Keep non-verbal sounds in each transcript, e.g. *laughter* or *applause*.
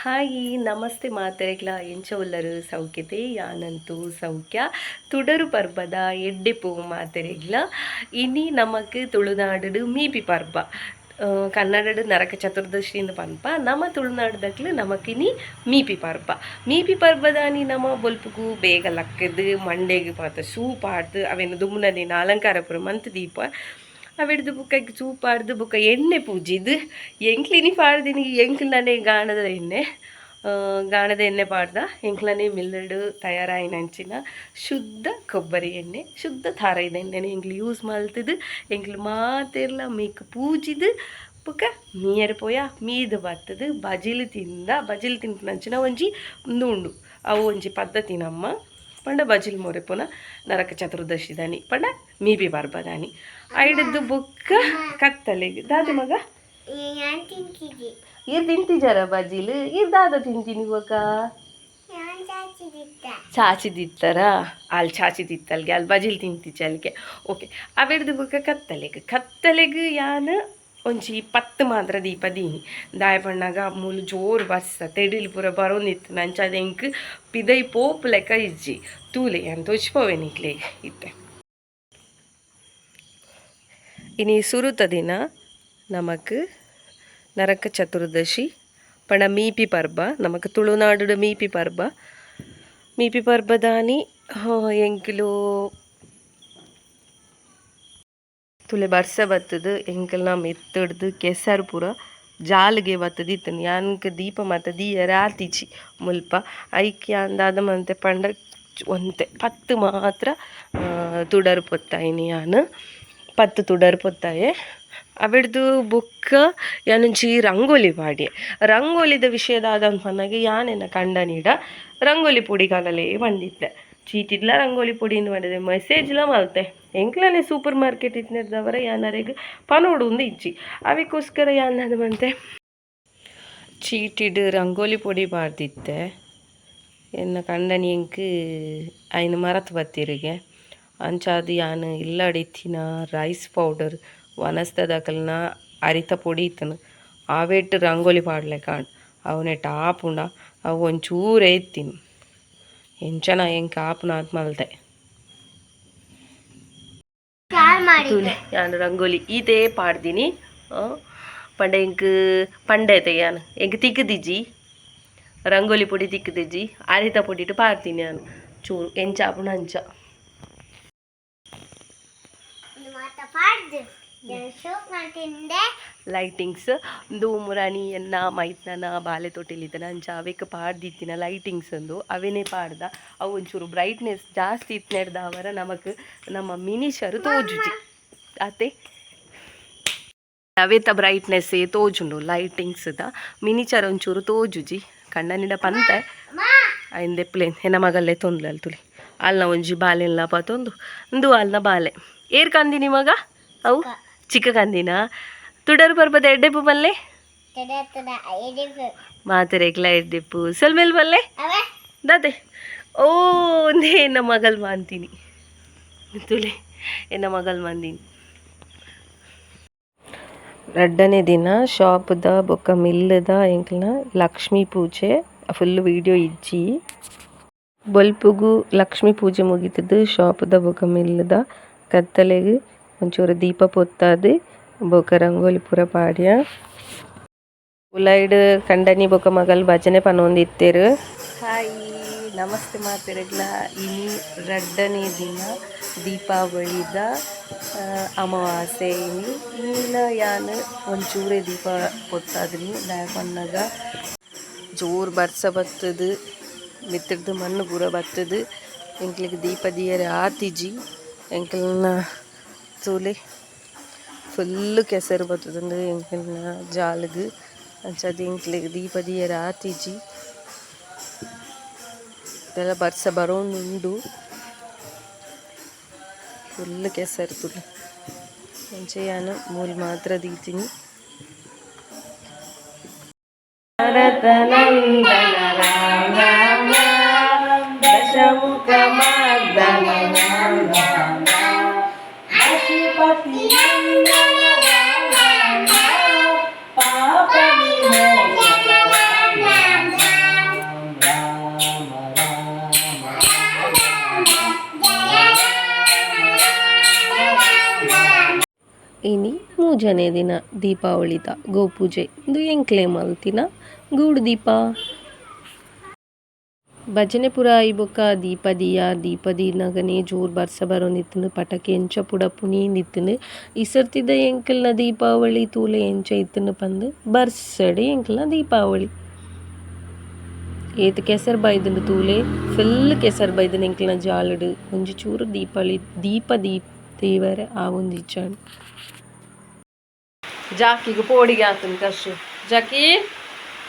ಹಾಯಿ ನಮಸ್ತೆ ಮಾತೆರೆಗ್ಲ ಎಂಚ ಉಲ್ಲರು ಸೌಖ್ಯತೆ ಯಾನಂತೂ ಸೌಖ್ಯ ತುಡರು ಪರ್ಬದ ಎಡ್ಡೆ ಪೋವು ಮಾತೆರೆಗ್ಲ ಇನಿ ನಮಕ್ ತುಳುನಾಡು ಮೀಪಿ ಪರ್ಬ ಆ, ಕನ್ನಡಡು ನರಕ ಚತುರ್ದಶಿಯಿಂದ ಪನ್ಪ ನಮ್ಮ ತುಳುನಾಡ್ದಕ್ಲು ನಮಕಿನಿ ಮೀಪಿ ಪರ್ಬ ಮೀಪಿ ಪರ್ಬದಾನಿ ನಮ್ಮ ಬೊಲ್ಪುಗು ಬೇಗ ಲಕ್ಕದು ಮಂಡೆಗ್ ಮಾತ ಸೂಪ್ ಆಡ್ದು ಅವೇನು ದುಮ್ನದಿನ ಅಲಂಕಾರ ಪುರ ಮಂತ್ ದೀಪ ಬುಕ್ಕ ಸೂಪ್ ಆಡ್ದು ಬುಕ್ಕ ಎಣ್ಣೆ ಪೂಜಿದು ಎಂಕ್ಲಿನಿ ಪಾಡ್ದಿನಿ. ಎಂಕ್ಲನೆ ಗಾಣದ ಎಣ್ಣೆ. ಗಾಣದ ಎಣ್ಣೆ ಪಾಡ್ದ. ಎಂಕ್ಲನೆ ಮಿಲ್ಲಡು ತಯಾರಾಯಿನಂಚಿನ ಶುದ್ಧ ಕೊಬ್ಬರಿ ಎಣ್ಣೆ, ಶುದ್ಧ ತಾರಾಯಿದ ಎಣ್ಣೆನೆ ಎಂಕ್ಲು ಯೂಸ್ ಮಾಡ್ತಿದ್ದು. ಎಂಕ್ಲು ಮಾತೆರ್ಲ ಮೇಕ್ ಪೂಜಿದು. ಬುಕ್ಕ ನೀರು ಪೋಯ, ಮೀದು ಬತ್ತದು. ಬಜಿಲು ತಿಂದ, ಬಜಿಲು ತಿಂಪುನಂಚಿನ ಒಂಜಿ ಉಂದು ಉಂಡು ಅವು ಒಂಜಿ ಪದ್ಧತಿ ನಮ್ಮ ಪಂಡ బజిల్ ನರಕ ಚತುರ್ದಶಿ ದಾನಿ, ಪಂಡ ಮೀ ಬಿ ಬಾರ್ దాని ಐಡದ್ದು ಬುಕ್ಕ ಕತ್ತಲೆ. ದಾದ ಮಗ? ಇರ್ ತಿಂತಿಜಾರ ಬಜಿಲ್? ಇರ್ ದಾದ ತಿಂತೀನಿ ಇವಾಗ ಚಾಚಿದಿತ್ತಾರಾ? ಅಲ್ಲಿ ಚಾಚಿದಿತ್ತಲ್ಗೆ ಅಲ್ಲಿ ಬಜಿಲ್ ತಿಂತಿಚಲ್ಗೆ ಓಕೆ, ಅವೆಡ್ದು ಬುಕ್ಕ ಕತ್ತಲೆಗೆ. ಕತ್ತಲೆಗೆ ಯಾನ ಒಂಜಿ ಪತ್ತು ಮಾತ್ರ ದೀಪ ದೀನಿ. ದಾಯ ಪಣ್ಣಾಗ ಮೂಲು ಜೋರು ಬಸ್ಸ ತೆಡಿಲ್ ಪೂರ ಬರೋಂದಿತ್ತು. ನಂಚದ ಎಂಕ್ ಪಿದೈ ಪೋಪು ಲೆಕ್ಕ ಇಜ್ಜಿ. ತೂಲೆ ಅಂತ ತೊಚ್ಪೋವೆ ನಿಕ್ಲೆ ಇತ್ತೆ. ಇನಿ ಸುರುತ ದಿನ ನಮಕ್ ನರಕ ಚತುರ್ದಶಿ, ಪಣ ಮೀಪಿ ಪರ್ಬ, ನಮಕ್ ತುಳುನಾಡು ಮೀಪಿ ಪರ್ಬ. ಮೀಪಿ ಪರ್ಬದಾನಿ ಎಂಕ್ಲು ತುಲೆ ಬರ್ಸ ಬತ್ತದು ಎಂಕಲ್ನ ಮೆತ್ತಡ್ದು ಕೆಸರು ಪೂರ ಜಾಲ್ಗೆ ಬತ್ತದು ಯಾನ್ಕ ದೀಪ ಮಾತ ದೀಯ ರಾತಿಚಿ ಮುಲ್ಪ. ಐಕ್ಯ ಅಂದಾದ ಮಂತೆ ಪಂಡ ಒಂತೆ, ಪತ್ತು ಮಾತ್ರ ತುಡರು ಪೊತ್ತಾಯಿನಿ ಯಾನು. ಪತ್ತು ತುಡರು ಪೊತ್ತಾಯೆ. ಅವಿಡ್ದು ಬುಕ್ಕ, ಯಾನಂಚಿ ರಂಗೋಲಿ ಪಾಡಿ ರಂಗೋಲಿದ ವಿಷಯದಾದ ಮನಗೆ ಯಾನೇನ ಕಂಡ ನೀಡ ರಂಗೋಲಿ ಪುಡಿ ಕಾಲಲ್ಲೇ ಬಂದಿದ್ದೆ. ಚೀಟಿದ್ಲ ರಂಗೋಲಿ ಪುಡಿಯಿಂದ ಮಾಡಿದೆ. ಮೆಸೇಜ್ಲ ಮಲ್ತೆ. ಎಂಕ್ಲನೆ ಸೂಪರ್ ಮಾರ್ಕೆಟ್ ಇತ್ತಿನದವರ ಯಾನರೆಗೆ ಪನೋಡು ಒಂದು ಇಜ್ಜಿ ಅವಕ್ಕೋಸ್ಕರ ಯಾನದ ಮಂತೆ ಚೀಟಿಡ್ ರಂಗೋಲಿ ಪೊಡಿ ಪಾಡ್ದಿತ್ತೆ ಎನ್ನ ಕಂಡನಿ ಎಂಕ್ ಐನು ಮರತ್ ಬತ್ತಿರಿಗೆ ಅಂಚಾದು ಯಾನ್ ಇಲ್ಲಡಿತ್ತಿನ ರೈಸ್ ಪೌಡರ್ ವನಸ್ತದಕಲ್ನ ಅರಿತ ಪೊಡಿ ಇತ್ತನು ಆವೆಟ್ ರಂಗೋಲಿ ಪಾಡ್ಲೆ ಕಾಣ್ ಅವನೆಟ್ ಆಪುಂಡ ಅವು ಒಂಚೂರು ಎತ್ತಿನ ಎಂಚನ ಎಂಕ್ ಆಪುನ ಆತ್ ഞാൻ മാടി ತೂಲೆ ಯಾನ್ ರಂಗೋಲಿ ಇದೇ ಪಾಡ್ದಿನಿ ಆ, ಪಂಡ ಎಂಕ್ ಪಂಡೈತೆ ಯಾನ್ ಎಂಕ್ ತಿಕ್ಕದಿಜ್ಜಿ ರಂಗೋಲಿ ಪೊಡಿ ತಿಕ್ಕದಿಜ್ಜಿ ಅರಿತ ಪೊಡಿ ಇಟ್ಟು ಪಾಡ್ತೀನಿ ನಾನು ಚೂರು ಎಂಚ ಆಪುನ ಅಂಚ ಲೈಟಿಂಗ್ಸ್ ಧೂಮ್ರಾಣಿಯನ್ನ ಮೈತ್ನನ ಬಾಲೆ ತೊಟ್ಟಿಲಿದ್ದ ನಾನು ಜಾವೇಕ ಪಾಡ್ದಿತ್ತಿನ ಲೈಟಿಂಗ್ಸ್ ಅಂದು. ಅವೇನೇ ಪಾಡ್ದ? ಅವು ಒಂಚೂರು ಬ್ರೈಟ್ನೆಸ್ ಜಾಸ್ತಿ ಇತ್ತು ಅವರ ನಮಕ್ ನಮ್ಮ ಮಿನಿಷರು ತೋಜುಜಿ ಆತೆ ಅವೇತ ಬ್ರೈಟ್ನೆಸ್ ತೋಜುಂಡು ಲೈಟಿಂಗ್ಸ್ದ ಮಿನಿಚರ್ ಒಂಚೂರು ತೋಜುಜಿ. ಕಣ್ಣನಿಡ ಪಂತೆ. ಐಂದೆ ಪ್ಲೇನ್ ಹೆನ ಮಗಲ್ಲೇ ತೊಂದ್ಲ ತುಳಿ ಅಲ್ನ ಒಂಜಿ ಬಾಲೆಲ್ಲ ಪತೊಂದು ಅಂದು ಅಲ್ನ ಬಾಲೆ. ಏರ್ಕಂದಿ ನಿಮಗ? ಅವು? ಚಿಕ್ಕ ಕಂದಿನ ತುಡರು ಬರ್ಬದ ಎಡ್ಡೆಪ್ಪು ಎಡಿಫ್ ಮಾತರೆಗ್ಲ ಎಡ್ಡೆಪ್ಪು ಸಲ್ಮೇಲ್ ಬಲ್ಲೆ ದಾದೆ ದಾತೆ. ಓ ನೇ ಎನ್ನ ಮಗಲ್ ಮಾಂತೀನಿ. ತುಲೆ ಎನ್ನ ಮಗಲ್ ಮಂದಿನಿ. ಎರಡನೇ ದಿನ ಶಾಪ್ದ ಬೊಕ್ಕ ಮಿಲ್ಲದ ಎಂಕ್ಲನ ಲಕ್ಷ್ಮೀ ಪೂಜೆ ಫುಲ್ ವಿಡಿಯೋ ಇಜ್ಜಿ. ಬೊಲ್ಪುಗು ಲಕ್ಷ್ಮೀ ಪೂಜೆ ಮುಗಿತದ್ದು ಶಾಪ್ದ ಬೊಕ ಮಿಲ್ಲದ ಕತ್ತಲೆಗ್ ಒಂಚೂರು ದೀಪ ಪೊತ್ತಾದ್. ಬೊಕ ರಂಗೋಲಿ ಪೂರ ಪಾಡ್ಯ. ಉಲೈಡ್ ಕಂಡನಿ ಬೊಕ ಮಗಲ್ ಭಜನೆ ಪನೊಂದಿತ್ತೇರು. ಹಾಯ್ ನಮಸ್ತೆ ಮಾತಿರಗ್ಲ. ಇನಿ ರಡ್ಡನೇ ದಿನ ದೀಪಾವಳಿದ ಆ, ಅಮಾವಾಸ್ಯೆ ಇನಿ. ಇನ್ನಿನ ಯಾನ್ ಒಂಚೂರೆ ದೀಪ ಪೊತ್ತಾದ್ನಿ ದಾಯ ಪನ್ನಗ ಜೋರು ಬರ್ಸ ಬತ್ತದು. ಮಿತ್ರದ್ದು ಮಣ್ಣು ಪೂರ ಬತ್ತದು. ಎಂಕ್ಲಿಗೆ ದೀಪ ದಿಯರೆ ಆತಿಜಿ. ಎಂಕ್ಲನ ಫುಲ್ಲು ಕೆಸರು ಬರ್ತದಂದು ಎಂಕ್ಲನ ಜಾಲ್ಗ್ ಅಂಚದು ಎಂಕ್ಲಿಗೆ ದೀಪ ದಿಯರೆ ಆತಿಜಿ ಇದೆಲ್ಲ ಬರ್ಸ ಬರೋಂಡುಂಡು ಫುಲ್ ಕೆಸರು ತುಳು ಮುಂಚೆ ನಾನು ಮೂಲ್ ಮಾತ್ರ ದೀತೀನಿ ಭರತನಂದನ ರಾಮ ಮುಂಜಾನೆ ದಿನ ದೀಪಾವಳಿದ ಗೋಪೂಜೆ ಇಂದು ಎಂಕ್ಲೆ ಮಲ್ತಿನ ಗೂಡು ದೀಪ. ಭಜನೆ ಪುರ ಐಬೊಕ್ಕ ದೀಪ ದೀಯ, ದೀಪ ನಗನೆ ಜೋರ್ ಬರ್ಸ ನಿತ್ತನು ಪಟಕೆ ಎಂಚ ಪುಡ ಪುಣಿ ನಿತ್ತನು ಇಸರ್ತಿದ್ದ ಎಂಕಲ್ನ ದೀಪಾವಳಿ ತೂಲೆ ಎಂಚ ಇತ್ತನು ಪಂದು ಬರ್ಸಡೆ ಎಂಕಲ್ನ ದೀಪಾವಳಿ. ಏತ್ ಕೆಸರ್ ಬೈದನು ತೂಲೆ, ಫುಲ್ ಕೆಸರ್ ಬೈದನು ಎಂಕಲ್ನ ಜಾಲಡು, ಒಂಜಿ ಚೂರು ದೀಪಾವಳಿ ದೀಪ ದೀಪ್ ದೇವರ ಆ ಒಂದು ಇಚ್ಚಾಂಡು ಜಾಕಿಗೆ ಪೋಡಿಗೆ ಆತನ ಕಷ್ಟ ಜಾಕಿ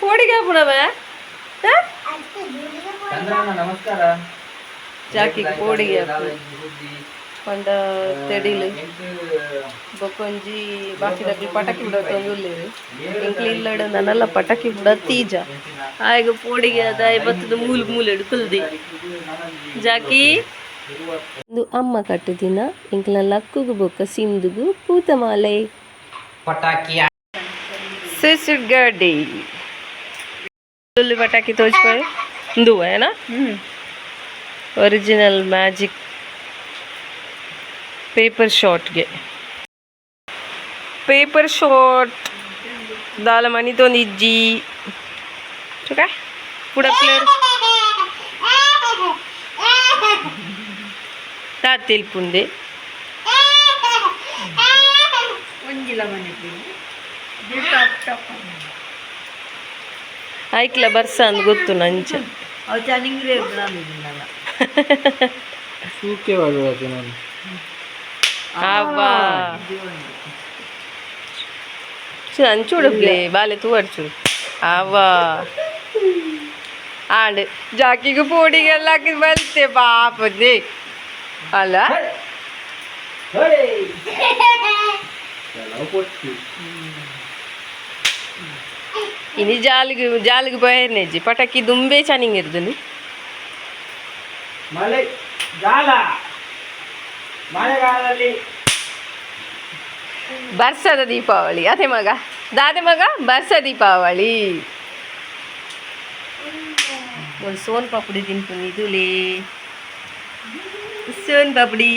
ಪೋಡಿಗೆ ಚಂದ್ರಣ್ಣ ನಮಸ್ಕಾರ. ಜಾಕಿಗೆ ಪೋಡಿಗೆ ಪಂಡ ತೆಡಿಲು. ಬೊಕ್ಕೊಂಜಿ ಬೊಕೊಂಜಿ ಬಾಕಿ ದಕ್ಕಿ ಪಟಾಕಿ ಬಿಡೋದು ಉಳ್ಳೇರು ಇಂಕ್ಲಿ ಇಲ್ಲಡ ನನ್ನೆಲ್ಲ ಪಟಾಕಿ ತೀಜ. ಆಗ ಪೋಡಿಗೆ ಅದ ಇವತ್ತದ ಮೂಲ ಮೂಲೆ ಕುಲ್ದಿ ಜಾಕಿ? ಇದು ಅಮ್ಮ ಕಟ್ಟುದಿನ ಇಂಕ್ಲ ಲಕ್ಕುಗು ಬೊಕ್ಕ ಸಿಂಧುಗು ಪೂತಮಾಲೆ. పటాకి సిసిడ్ గడ్డి ఉల్లి పటాకి తోచిపోయి ఒరిజినల్ మ్యాజిక్ పేపర్ షార్ట్గే పేపర్ షార్ట్ దాళ మనీతో ఇజ్జి చూడా ఇప్పుడు ఫ్లేవర్ దా ಆಯ್ಕ್ಲ ಬರ್ಸ ಅಂತ ಗೊತ್ತು ನಂಚ ಸೂಕೆ ಬರುವುದು ನಾನು. ಚು ಅಂಚೂಡಬ್ಲೆ ಬಾಲೆ ತೂವಡ್ಚು ಅವ್ವಾ. ಆಂಡ್ ಜಾಕಿಗೆ ಪೋಡಿಗೆಲ್ಲ ಹಾಕಿ ಬಲ್ತೆ ಪಾಪದೇ ಅಲ್ಲ? ಕೆಲವು ಕೊಟ್ಟು ಇನಿ ಜಾಲಿಗೆ ಜಾಲಿಗೆ ಬಯರ್ನೆಜ್ಜಿ ಪಟಾಕಿ ದುಂಬೆ ಚೆನ್ನಾಗಿರ್ದನು ಮಳೆ ಜಾಲ ಮಳೆಗಾಲದಲ್ಲಿ ಬರ್ಸದ ದೀಪಾವಳಿ ಅದೇ ಮಗ ದಾದೆ ಮಗ ಬರ್ಸ ದೀಪಾವಳಿ ಒಂದು ಸೋನ್ ಪಾಪಡಿ ತಿನ್ಕೊಂಡು ಇದುಲೇ ಸೋನ್ ಪಾಪಡಿ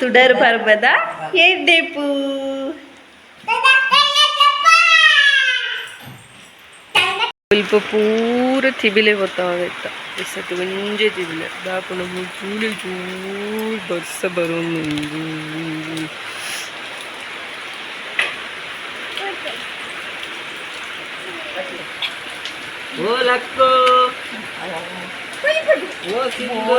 ತುಡರ್ ಪರ್ಬದ ಎಡ್ಡೆಪು ಸ್ವಲ್ಪ ಪೂರ ತಿಬಿಲೆ ಗೊತ್ತಾಗೈತ ಇಸತ್ತು ಒಂಜೆ ತಿಬಿಲೆ ದಾಪುನ ಚೂಲಿ ಚೂರ್ ಬರ್ಸ ಬರೋದು ಓ ಲಕ್ಕು ಓ ಸಿಂಧು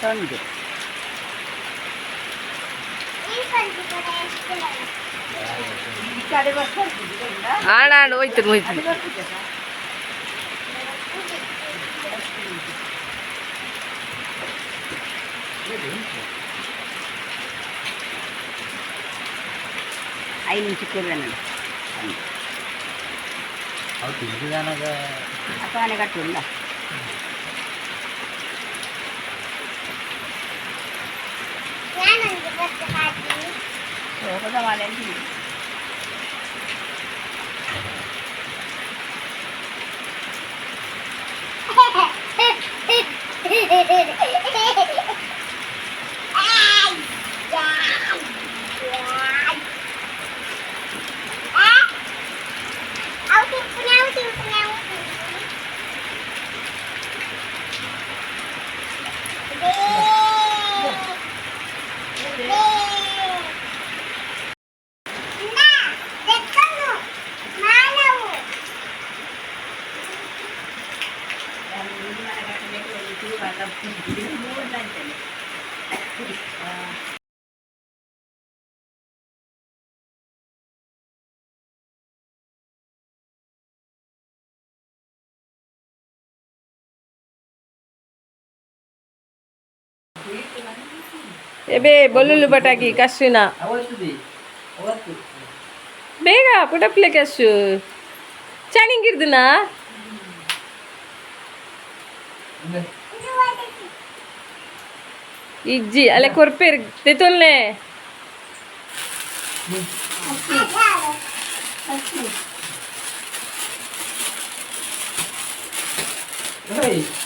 挟んで。ఆడాడు పోయితే పోయితే ఐదు నుంచి కూరగానండి అవి తిరిగి కట్టుందా เดี๋ยวเขาจะมาเล่นที ತೆತೊಲ್ನೆ Hey. ಕಶ ಸುಧಾಯ್ತ ಪೋಡಿ ಕಡೆ ಬಂದ ಕಜ ಕಜ ತಿತ್ತು ಬುರ್ಜು ಈರ್ಪೋಚಿ ಈರ್ಪೋಚಿ ಇಂಚ್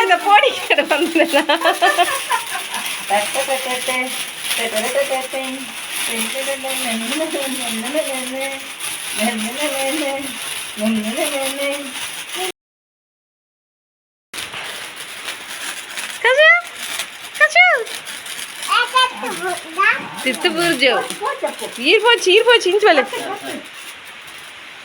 இந்த போடிக்கிட்டு வந்தேன்னா తిత్తపూర్జు ఈరిపోవచ్చు ఈరిపోవచ్చు ఇంచు వాళ్ళకి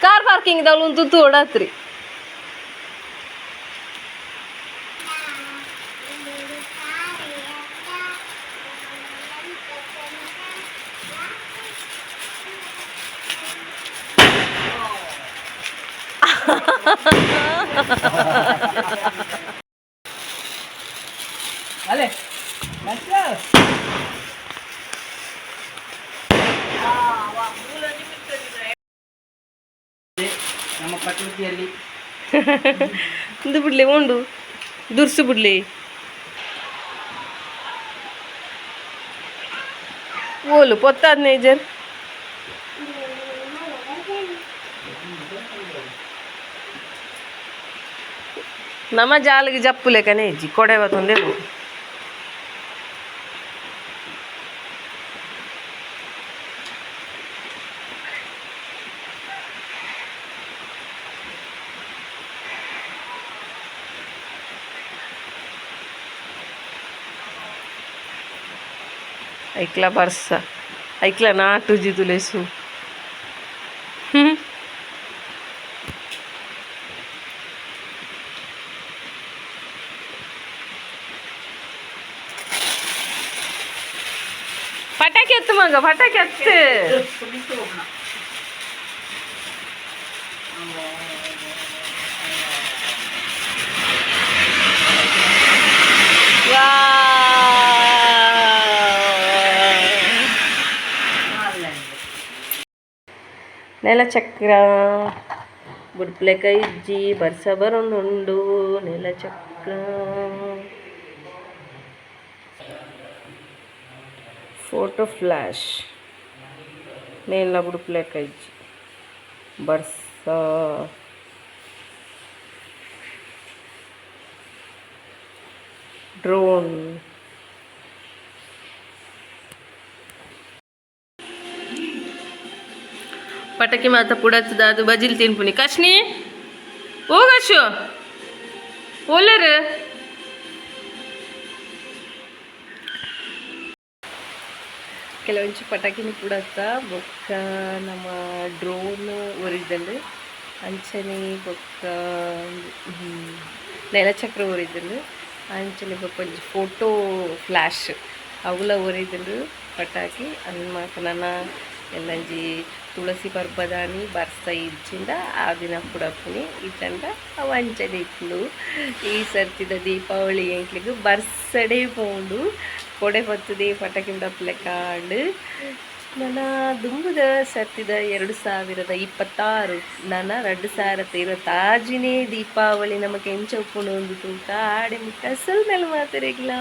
ಕಾರ್ ಪಾರ್ಕಿಂಗ್ ಇದಾವಲ್ಲ ಒಂದು ತುತ್ತು ಓಡಾತ್ರಿ. *laughs* *laughs* ಇದು ಬಿಡ್ಲಿ ಉಂಡು ದುರ್ಸು ಬಿಡ್ಲಿ ಓಲು ಪೊತ್ತಾದ ನೇಜರ್ ನಮ್ಮ ಜಾಲಿಗೆ ಜಪ್ಪು ಲೆಕ್ಕನೇ ಇಜ್ಜಿ ಕೊಡೆವ ತೊಂದೆ ऐकला बारसा ऐकला ना तुझी तुले सू. फटाक्यात मग फटाक्यात నెల చక్ర. బుడ్పులకై ఇజ్జి బర్సబరునుండు నెల చక్ర. Photo flash. నేల బుడ్పులకై ఇజ్జి బర్స. డ్రోన్. ಪಟಾಕಿ ಮಾತ ಪುಡತ್ತದ ಅದು ಬಜಿಲ್ ತಿನ್ಪುನಿ. ಕಶ್ನಿ, ಹೋಗಶು. ಓಲರ್ ಕೆಲವೊಂಚು ಪಟಾಕಿನ ಪುಡತ್ತ ಬೊಕ್ಕ ನಮ್ಮ ಡ್ರೋನ್ ಒರಿದಂಡು ಅಂಚನೆ ಬೊಕ್ಕ ನೆಲಚಕ್ರ ಒರಿದಂಡು ಅಂಚನೆ ಬೊಕ್ಕ ಒಂಜಿ ಫೋಟೋ ಫ್ಲ್ಯಾಶ್ ಅವುಲ ಒರಿದಂಡು ಪಟಾಕಿ ಅನ್ಮಾಕ ನನ್ನ ಎಲ್ಲಂಜಿ ತುಳಸಿ ಪರ್ಬದಾನಿ, ಬರ್ಸ ಇಜ್ಜಿಂದ ಆ ದಿನ ಪುಡಪುನಿ ಇತ್ತಂಡ ವಂಚನೆ ಇತ್ತು ಈ ಸರ್ತಿದ ದೀಪಾವಳಿ ಎಂಕ್ಲಿಗೆ ಬರ್ಸಡೆ ಪೋಂಡು. ಕೊಡೆ ಬತ್ತದೆ ಪಟಾಕಿ ಬಿಡಪ್ಲೆ ಕಾಂಡು. ನನ್ನ ದುಂಬುದ ಸತ್ತಿದ ಎರಡು ಸಾವಿರದ ಇಪ್ಪತ್ತಾರು ನನ್ನ ಎರಡು ಸಾವಿರದ ತಾಜಿನೇ ದೀಪಾವಳಿ ನಮಗೆ ಎಂಚ ಉಪ್ಪುಂಡು ಒಂದು ತೂಕ ಆಡೆ ಮುಟ್ಟ ಸುಲ್ ಮೇಲೆ ಮಾತಾಡಿಗ್ಲಾ